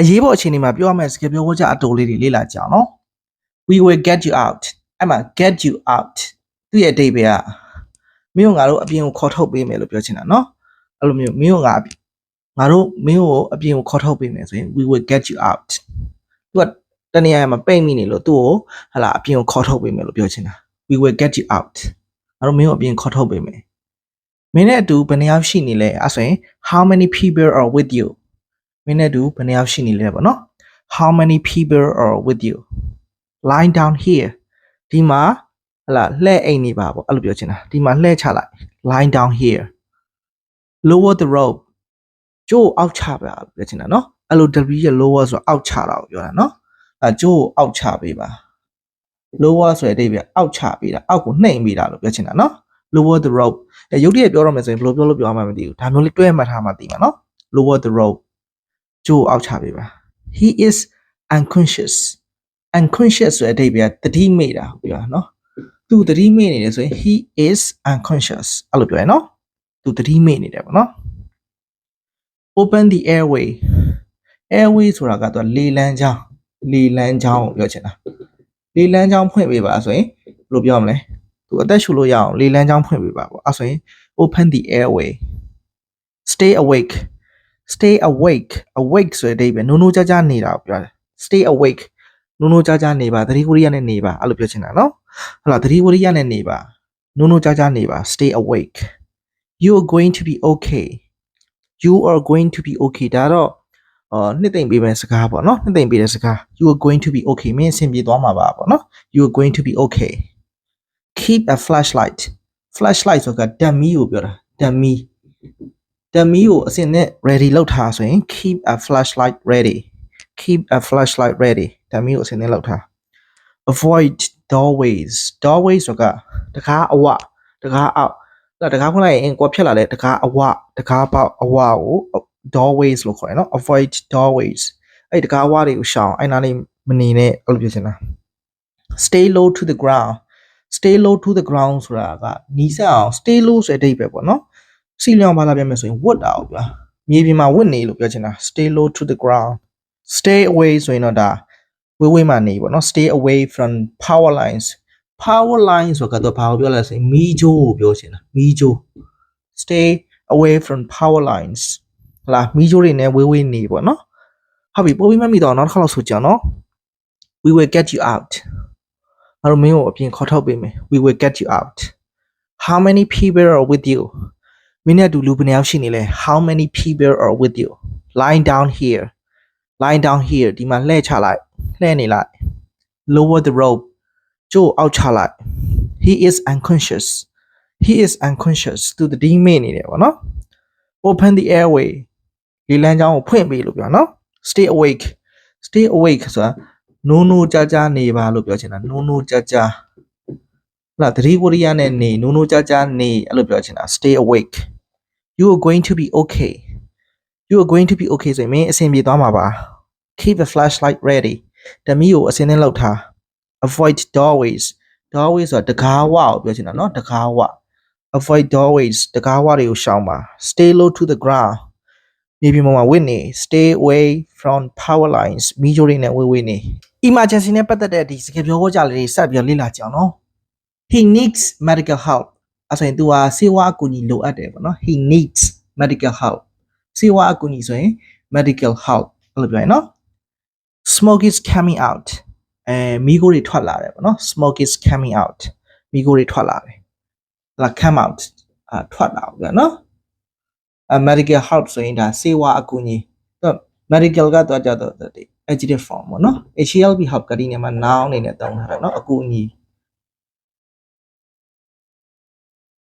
အရေးပေါ်အခြေအနေမှာပြောရမယ့်စကားပြောဝကြအတူလေးတွေလေ့လာကြအောင်နော် we will get you out အဲ့မှာ get you out သူ့ရဲ့အဓိပ္ပာယ်ကမင်းတို့ငါတို့အပြင်ကိုခေါ်ထုတ်ပေးမယ်လို့ပြောချင်တာနော်အဲ့လိုမျိုးမင်းတို့ငါငါတို့မင်းတို့အပြင်ကိုခေါ်ထုတ်ပေးမယ်ဆိုရင် we will get you out သူကတနည်းအားဖြင့်မပိတ်မိနေလို့သူ့ကိုဟလာအပြင်ကိုခေါ်ထုတ်ပေးမယ်လို့ပြောချင်တာ we will get you out ငါတို့မင်းတို့အပြင်ခေါ်ထုတ်ပေးမယ်မင်းနဲ့အတူဘယ်နှယောက်ရှိနေလဲအဲ့ဆိုရင် how many people are with you မင်းနဲ့အတူဘယ်နှယောက်ရှိနေလဲပေါ့နော် how many people are with you line down here ဒီမှာဟလာလှဲ့အိမ်နေပါပေါ့အဲ့လိုပြောချင်တာဒီမှာလှဲ့ချလိုက် line down here lower the rope ကျိုးအောက်ချပါလို့ပြောချင်တာနော်အဲ့လို W ရဲ့ lower ဆိုတော့အောက်ချတာကိုပြောတာနော်အဲကျိုးအောက်ချပေးပါ lower ဆိုတဲ့အဓိပ္ပာယ်အောက်ချပေးတာအောက်ကိုနှိမ်ပေးတာလို့ပြောချင်တာနော် lower the rope အဲရုပ်တရက်ပြောရမယ်ဆိုရင်ဘယ်လိုပြောလို့ပြောရမှမသိဘူးဒါမျိုးလေးတွဲမှတ်ထားမှသိမှာနော် lower the rope ကျိုးအောက်ချပေးပါ he is unconscious unconscious ဆိုတဲ့အဓိပ္ပာယ်တတိမေ့တာပြောတာနော်သူတတိမေ့နေတယ်ဆိုရင် he is unconscious အဲ့လိုပြောရနော်သူတတိမေ့နေတယ်ပေါ့နော် open the airway airway ဆိုတာကတော့လေလန်းချောင်းလေလန်းချောင်းကိုပြောချင်တာလေလန်းချောင်းဖွင့်ပေးပါဆိုရင်ဘယ်လိုပြောမလဲသူအသက်ရှူလို့ရအောင်လေလန်းချောင်းဖွင့်ပေးပါပေါ့အဲ့ဆိုရင် open the airway stay awake stay awake awake ဆိုတဲ့အဓိပ္ပာယ်နိုးနိုးကြကြနေတာကိုပြောတယ် stay awake နိုးနိုးကြကြနေပါသတိဝရိယနဲ့နေပါအဲ့လိုပြောချင်တာနော်ဟုတ်လားသတိဝရိယနဲ့နေပါနိုးနိုးကြကြနေပါ stay awake you are going to be okay you are going to be okay ဒါတော့အော်နှစ်သိမ့်ပေးမယ့်စကားပေါ့နော်နှစ်သိမ့်ပေးတဲ့စကား you are going to be okay မင်းအဆင်ပြေသွားမှာပါပေါ့နော် you are going to be okay keep a flashlight flashlight ဆိုတာဓာတ်မီးကိုပြောတာဓာတ်မီးဓာ တ်မီးကိုအစင်နဲ့ ready လုပ်ထားဆိုရင် keep a flashlight ready keep a flashlight ready ဓာတ်မီးကိုအစင်နဲ့လုပ်ထား avoid doorways doorways ဆိုတာတကားအဝတကားအောက်အဲ့ဒါတကားဖွင့်လိုက်ရင်ကိုယ်ဖြစ်လာတဲ့တကားအဝတကားပေါက်အဝကို doorways လို့ခေါ်တယ်နော် avoid doorways အဲ့ဒီတကားအဝတွေကိုရှောင်အဲ့နာလေးမနေနဲ့အဲ့လိုပြောချင်တာ stay low to the ground stay low to the ground ဆိုတာကနီးစပ်အောင် stay low ဆိုတဲ့အဓိပ္ပာယ်ပေါ့နော် စီလျောင်ဘာသာပြန်မယ်ဆိုရင်ဝတ်တာကိုပြောမြေပြင်မှာဝတ်နေလို့ပြောချင်တာ stay low to the ground stay away ဆိုရင်တော့ဒါဝေးဝေးမှနေပေါ့နော် stay away from power lines power lines ဆိုတော့ဘာကိုပြောလဲဆိုရင်မီးကြိုးကိုပြောချင်တာမီးကြိုး stay away from power lines ဟလာမီးကြိုးတွေနဲ့ဝေးဝေးနေပေါ့နော်ဟုတ်ပြီပို့ပြီးမှတ်မိတော့နောက်တစ်ခါလောက်ဆိုကြအောင်နော် we will get you out ငါတို့မင်းကိုအပြင်ခေါ်ထုတ်ပေးမယ် we will get you out how many people are with you မင်းနဲ့အတူလူဘယ်နှယောက်ရှိနေလဲ how many people are with you lying down here lying down here ဒီမှာလှည့်ချလိုက်လှည့်နေလိုက် lower the rope ကျိုးအောက်ချလိုက် he is unconscious he is unconscious သူတတိမေ့နေတယ်ပေါ့နော် open the airway လေလမ်းကြောင်းကိုဖွင့်ပေးလို့ပြောနော် stay awake stay awake ဆိုတာနိုးနိုးကြကြနေပါလို့ပြောချင်တာနိုးနိုးကြကြဟုတ် လားသတိဝရိယနဲ့နေနိုးနိုးကြကြနေအဲ့လိုပြောချင်တာ stay awake you are going to be okay you are going to be okay ဆိုရင်မင်းအဆင်ပြေသွားမှာပါ keep the flashlight ready ဓမီကိုအစင်းနဲ့လောက်ထား avoid doorways doorways ဆိုတာတကားဝကိုပြောချင်တာเนาะတကားဝ avoid doorways တကားဝတွေကိုရှောင်ပါ stay low to the ground မြေပြင်ပေါ်မှာဝစ်နေ stay away from power lines မီးကြိုးတွေနဲ့ဝေးဝေးနေ emergency နဲ့ပတ်သက်တဲ့ဒီစကားပြောကြလေးတွေစပ်ပြီးတော့လေ့လာကြအောင်နော် he needs medical help အဲ့ဆိုရင် तू ဟာဆေးဝါးအကူအညီလိုအပ်တယ်ပေါ့နော် he needs medical help ဆေးဝါးအကူအညီဆိုရင် medical help အဲ့လိုပြောရင်နော် smoke is coming out အဲမီးခိုးတွေထွက်လာတယ်ပေါ့နော် smoke is coming out မီးခိုးတွေထွက်လာတယ်လာ come out အာထွက်လာပေါ့နော်အ medical help ဆိုရင်ဒါဆေးဝါးအကူအညီတော့ medical ကတော့ကြတော့ဒီ adjective form ပေါ့နော် HLB help ကဒီနေမှာ noun အနေနဲ့သုံးထားတယ်နော်အကူအညီ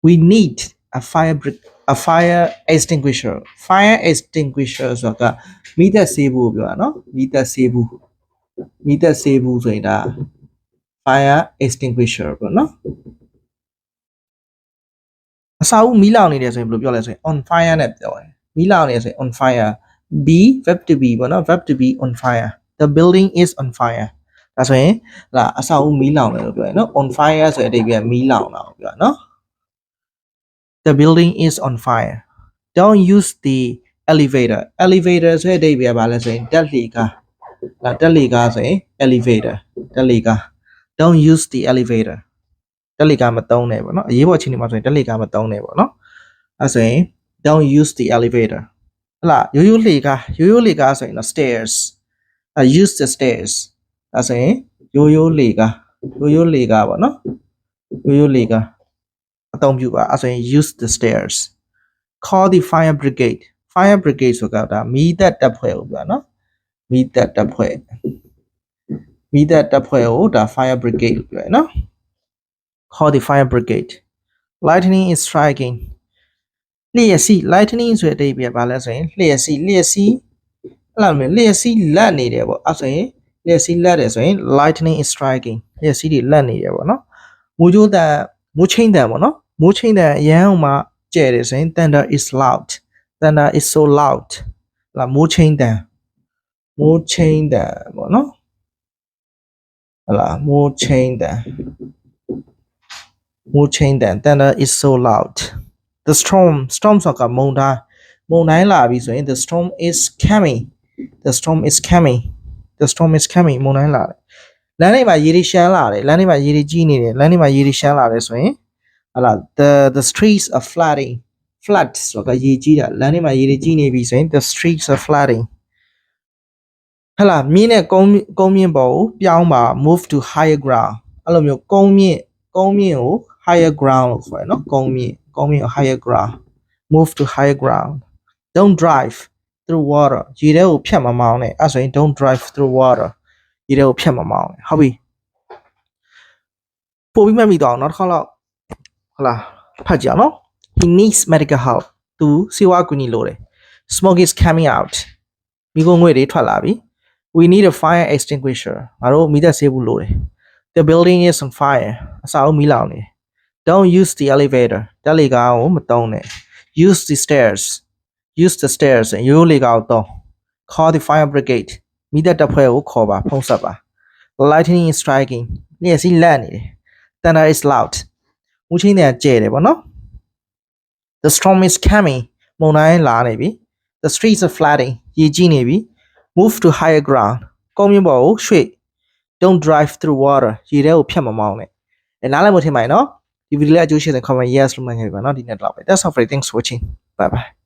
we need a fire brick a fire extinguisher fire extinguisher ဆိုတာကမိသက်ဆေးဘူးကိုပြောတာနော်မိသက်ဆေးဘူးမိသက်ဆေးဘူးဆိုရင်ဒါ fire extinguisher ပေါ့နော်အစာအုပ်မီးလောင်နေတယ်ဆိုရင်ဘယ်လိုပြောလဲဆိုရင် on fire နဲ့ပြောတယ်မီးလောင်နေတယ်ဆိုရင် on fire b verb to be ပေါ့နော် verb to be on fire the building is on fire ဒါဆိုရင်လာအစာအုပ်မီးလောင်တယ်လို့ပြောရင်နော် on fire ဆိုတဲ့အဓိပ္ပာယ်မီးလောင်တာကိုပြောတာနော် the building is on fire don't use the elevator elevator ဆိုတဲ့အဓိပ္ပာယ်ကဘာလဲဆိုရင်တက်လှေကားလာတက်လှေကားဆိုရင် elevator တက်လှေကား don't use the elevator တက်လှေကားမသုံးနဲ့ပေါ့နော်အရေးပေါ်အခြေအနေမှာဆိုရင်တက်လှေကားမသုံးနဲ့ပေါ့နော်အဲဆိုရင် don't use the elevator ဟလာရိုးရိုးလှေကားရိုးရိုးလှေကားဆိုရင်တော့ stairs အဲ use the stairs အဲဆိုရင်ရိုးရိုးလှေကားရိုးရိုးလှေကားပေါ့နော်ရိုးရိုးလှေကား အသုံးပြုပါအဲဆိုရင် use the stairs call the fire brigade fire brigade ဆိုတာဒါမီးတပ်တပ်ဖွဲ့ကိုပြောနော်မီးတပ်တပ်ဖွဲ့မီးတပ်တပ်ဖွဲ့ကိုဒါ fire brigade လို့ပြောရနော် call the fire brigade lightning is striking လျှက်စီး lightning ဆိုတဲ့အဓိပ္ပာယ်ဘာလဲဆိုရင်လျှက်စီးလျှက်စီးအဲ့လိုမျိုးလျှက်စီးလက်နေတယ်ပေါ့အဲ့ဆိုရင်လျှက်စီးလက်တယ်ဆိုရင် lightning is striking လျှက်စီးတွေလက်နေတယ်ပေါ့နော်မူကြိုးတန်မူးချင်းတန်ပေါ့နော် မူးချင်းတန်အရန်ဟိုမှာကျဲတယ်ဆိုရင် thunder is loud thunder is so loud လာမိုးချင်းတန်မိုးချင်းတန်ပေါ့နော်ဟလာမိုးချင်းတန်မိုးချင်းတန် thunder is so loud the storm storm ဆိုတာကမုန်တိုင်းမုန်တိုင်းလာပြီဆိုရင် the storm is coming the storm is coming the storm is coming မုန်တိုင်းလာတယ်လမ်းတွေမှာရေတွေရှမ်းလာတယ်လမ်းတွေမှာရေတွေကြီးနေတယ်လမ်းတွေမှာရေတွေရှမ်းလာတယ်ဆိုရင် ဟလာ the the streets are flooding flood ဆိုတာကရေကြီးတာလမ်းတွေမှာရေတွေကြီးနေပြီဆိုရင် the streets are flooding ဟလာမြင်းနဲ့ကုန်းကုန်းမြင့်ပေါ်ကိုပြောင်းပါ move to higher ground အဲ့လိုမျိုးကုန်းမြင့်ကုန်းမြင့်ကို higher ground လို့ခေါ်ရနော်ကုန်းမြင့်ကုန်းမြင့်ကို higher ground move to higher ground don't drive through water ရေထဲကိုဖြတ်မမောင်းနဲ့အဲ့ဆိုရင် don't drive through water ရေထဲကိုဖြတ်မမောင်းနဲ့ဟုတ်ပြီပို့ပြီးမှတ်မိတော့အောင်နောက်တစ်ခါတော့ ဟလာဖတ်ကြအောင်နော် he needs medical help သူစေဝါကူညီလိုတယ် smoke is coming out မိခိုးငွေတွေထွက်လာပြီ we need a fire extinguisher ငါတို့မိသက်ဆေးဘူးလိုတယ် the building is on fire အဆောက်အဦမီးလောင်နေ don't use the elevator တက်လေကားကိုမသုံးနဲ့ use the stairs use the stairs ရိုးရိုးလေကားကိုသုံး call the fire brigade မိသက်တပ်ဖွဲ့ကိုခေါ်ပါဖုန်းဆက်ပါ lightning is striking လျှက်စီးလက်နေတယ် thunder is loud မူချင်းတဲ့ကျဲတယ်ဗောနော် The storm is coming မုန်တိုင်းလာနေပြီ The streets are flooding ရေကြီးနေပြီ Move to higher ground ကုန်းမြင့်ပေါ်ကိုရွှေ့ Don't drive through water ရေထဲကိုဖြတ်မမောင်းနဲ့အဲနားလည်မထင်ပါနဲ့နော်ဒီဗီဒီယိုလေးအကျိုးရှိတဲ့ comment yes လို့မှတ်ခဲ့ပါနော်ဒီနေ့တော့ပဲ That's all for today. thanks for watching bye bye